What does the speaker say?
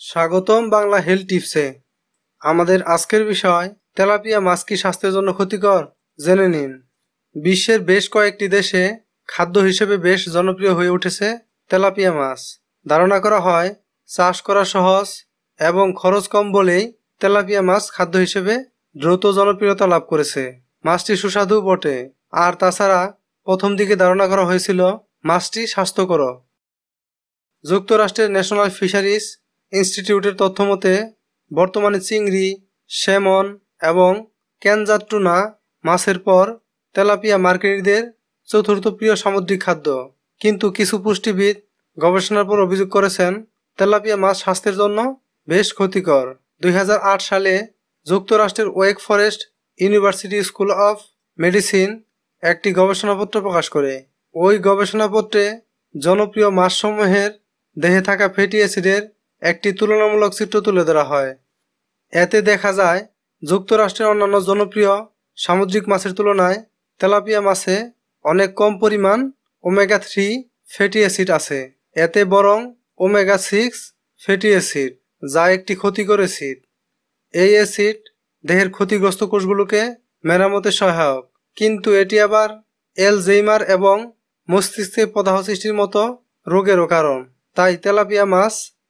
স্বাগতম বাংলা হেলথ টিপসে। আমাদের আজকের বিষয়, তেলাপিয়া মাছ কি স্বাস্থ্যের জন্য ক্ষতিকর? জেনে নিন। বিশ্বের বেশ কয়েকটি দেশে খাদ্য হিসেবে বেশ জনপ্রিয় হয়ে উঠেছে তেলাপিয়া মাছ। ধারণা করা হয়, চাষ করা সহজ এবং খরচ কম বলেই তেলাপিয়া মাছ খাদ্য হিসেবে দ্রুত জনপ্রিয়তা লাভ করেছে। মাছটি সুস্বাদু বটে। আর তাছাড়া প্রথম দিকে ধারণা করা হয়েছিল, মাছটি স্বাস্থ্যকর। যুক্তরাষ্ট্রের ন্যাশনাল ফিশারিজ ইনস্টিটিউটের তথ্য মতে, বর্তমানে চিংড়ি স্যামন এবং ক্যানজাত টুনা মাছের পর তেলাপিয়া মার্কেটীদের চতুর্থ প্রিয় সামুদ্রিক খাদ্য। কিন্তু কিছু পুষ্টিবিদ গবেষণার পর অভিযোগ করেছেন, তেলাপিয়া মাছ স্বাস্থ্যের জন্য বেশ ক্ষতিকর। দুই হাজার আট সালে যুক্তরাষ্ট্রের wake forest university school of medicine একটি গবেষণাপত্র প্রকাশ করে। ওই গবেষণাপত্রে জনপ্রিয় মাছসমূহের দেহে থাকা ফ্যাটি অ্যাসিডের একটি তুলনামূলক চিত্র তুলে ধরা হয়। এতে দেখা যায়, যুক্তরাষ্ট্রের অন্যান্য জনপ্রিয় সামুদ্রিক মাছের তুলনায় তেলাপিয়া মাছে অনেক কম পরিমাণ ওমেগা থ্রি ফ্যাটি অ্যাসিড আছে। এতে বরং ওমেগা সিক্স ফ্যাটি অ্যাসিড, যা একটি ক্ষতিকর অ্যাসিড। এই অ্যাসিড দেহের ক্ষতিগ্রস্ত কোষগুলোকে মেরামতে সহায়ক। কিন্তু এটি আবার এলজেইমার এবং মস্তিষ্কে প্রদাহ সৃষ্টির মতো রোগেরও কারণ। তাই তেলাপিয়া মাছ